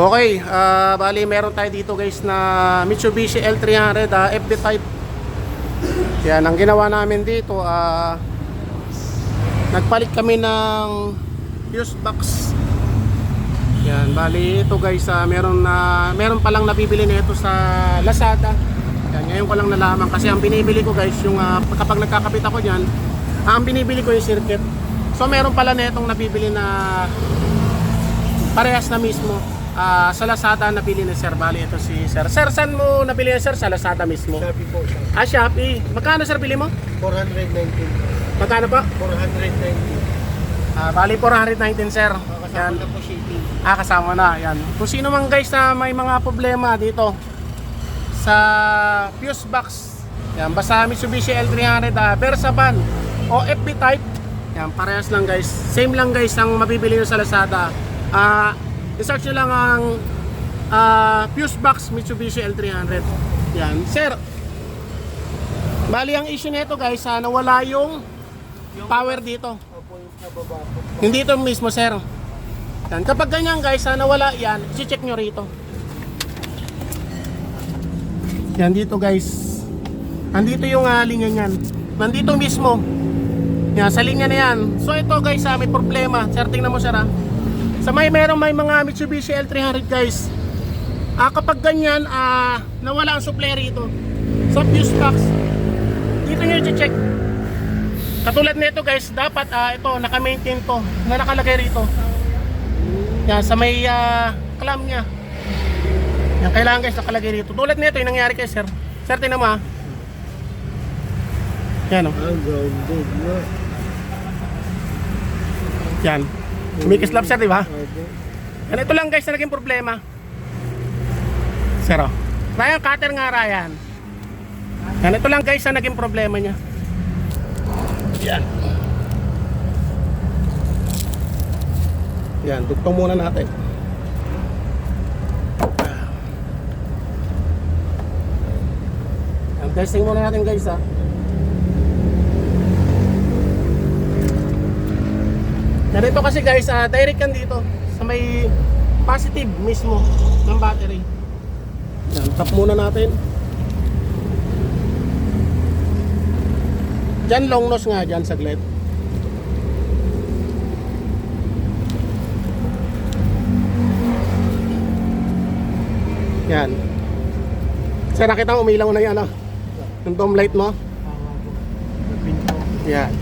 Okay, ah bali meron tayo dito guys na Mitsubishi L300 ah, FD type. Yan, ang ginawa namin dito, ah nagpalit kami ng fuse box. Yan, bali ito guys, ah, meron na meron pa lang nabibili nito sa Lazada. Yan, ngayon ko lang nalaman kasi ang binibili ko guys, yung ah, kapag nagkakapit ako diyan, ang binibili ko yung circuit. So meron pala netong nabibili na parehas na mismo. Ah, sa Lazada nabili ni Sir Bali ito si Sir. Sir, saan mo nabili yan Sir? Sa Lazada mismo. Sabi po siya. Ah, Shopee. Magkano Sir bili mo? 419. Magkano pa? 419. Ah, bali 419 Sir. Kasama Yan. na po shipping. Ah, kasama na. Yan. Kung sino man guys na may mga problema dito sa fuse box. Yan, basta Mitsubishi L300 uh, Versa van o FB type. Yan, parehas lang guys. Same lang guys ang mabibili nyo sa Lazada. Ah, i-search nyo lang ang ah, fuse box Mitsubishi L300. Yan. Sir, bali ang issue nito guys, ah, nawala yung power dito. Opo yung po. Hindi ito mismo, sir. Yan. Kapag ganyan guys, sana wala yan, i-check nyo rito. Yan dito guys. Andito yung ah, linya niyan. Nandito mismo. Yan, sa linya na yan. So ito guys, ah, may problema. Sir, tingnan mo sir ah. Sa may meron may mga Mitsubishi L300 guys. Ah, kapag ganyan, ah, nawala ang supply rito. Sa fuse box. Dito nyo i-check. Katulad nito guys, dapat ah, ito naka-maintain to na nakalagay rito. Yan sa may ah, clamp niya. Yan kailangan guys nakalagay rito. Tulad nito yung nangyari kay sir. Sir tingnan mo ah. Yan oh. Ah, Yan. Kumikislap sir, di ba? Yan ito lang guys na naging problema. Sir oh. Ryan cutter nga Ryan. Yan ito lang guys na naging problema niya. Yan. Yan, dugtong muna natin. Yan, testing muna natin guys ha. Ganito kasi guys, ah, direct yan dito sa may positive mismo ng battery. Yan, tap muna natin. Diyan long nose nga dyan saglit. Yan. Sir, nakita mo umilaw na yan ah. Yung dome light mo. Yan.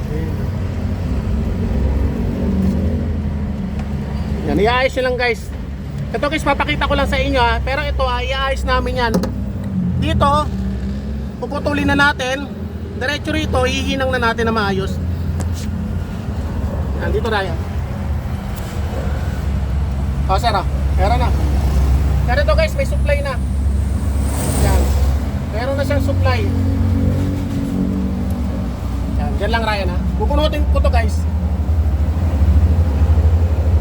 Yan, iayos nyo lang guys. Ito guys, papakita ko lang sa inyo ha. Pero ito ha, iayos namin yan. Dito, puputulin na natin. Diretso rito, hihinang na natin na maayos. Yan, dito na yan. O, sir ha. Meron na. Pero ito guys, may supply na. Yan. Meron na siyang supply. Yan, dyan lang Ryan ha. Bubunutin ko to guys.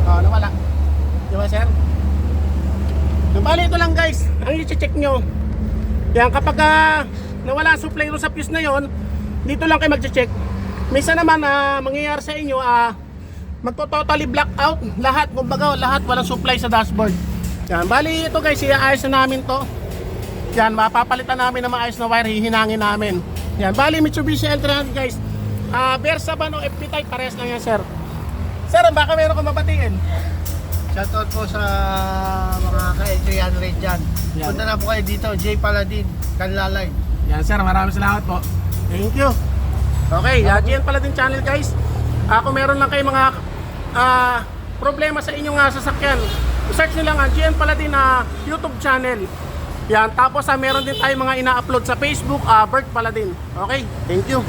Oh, nawala. Di ba, sir? So, bali ito lang guys, ang i-check nyo. Yan, kapag ah, nawala supply ro sa fuse na yon, dito lang kayo mag-check. Minsan naman, ah, mangyayari sa inyo, ah, magto-totally black out lahat, kumbaga lahat walang supply sa dashboard. Yan, bali ito guys, iaayos na namin to. Yan, mapapalitan namin ng maayos na wire, hihinangin namin. Yan, bali Mitsubishi L300 guys. Ah, Versa ba no FP type parehas lang yan, sir. Sir, baka meron kang mabatingin. Shoutout po sa mga ka-L300 dyan. Yan. Punta na po kayo dito, J Paladin, Kanlalay. Yan sir, maraming salamat po. Thank you. Okay, uh, GN pala din channel guys. Ako meron lang kayo mga ah, problema sa inyong uh, sasakyan. Search nyo lang ang GN pala din na YouTube channel. Yan, tapos ah, meron din tayo mga ina-upload sa Facebook, uh, Bert pala din. Okay, thank you.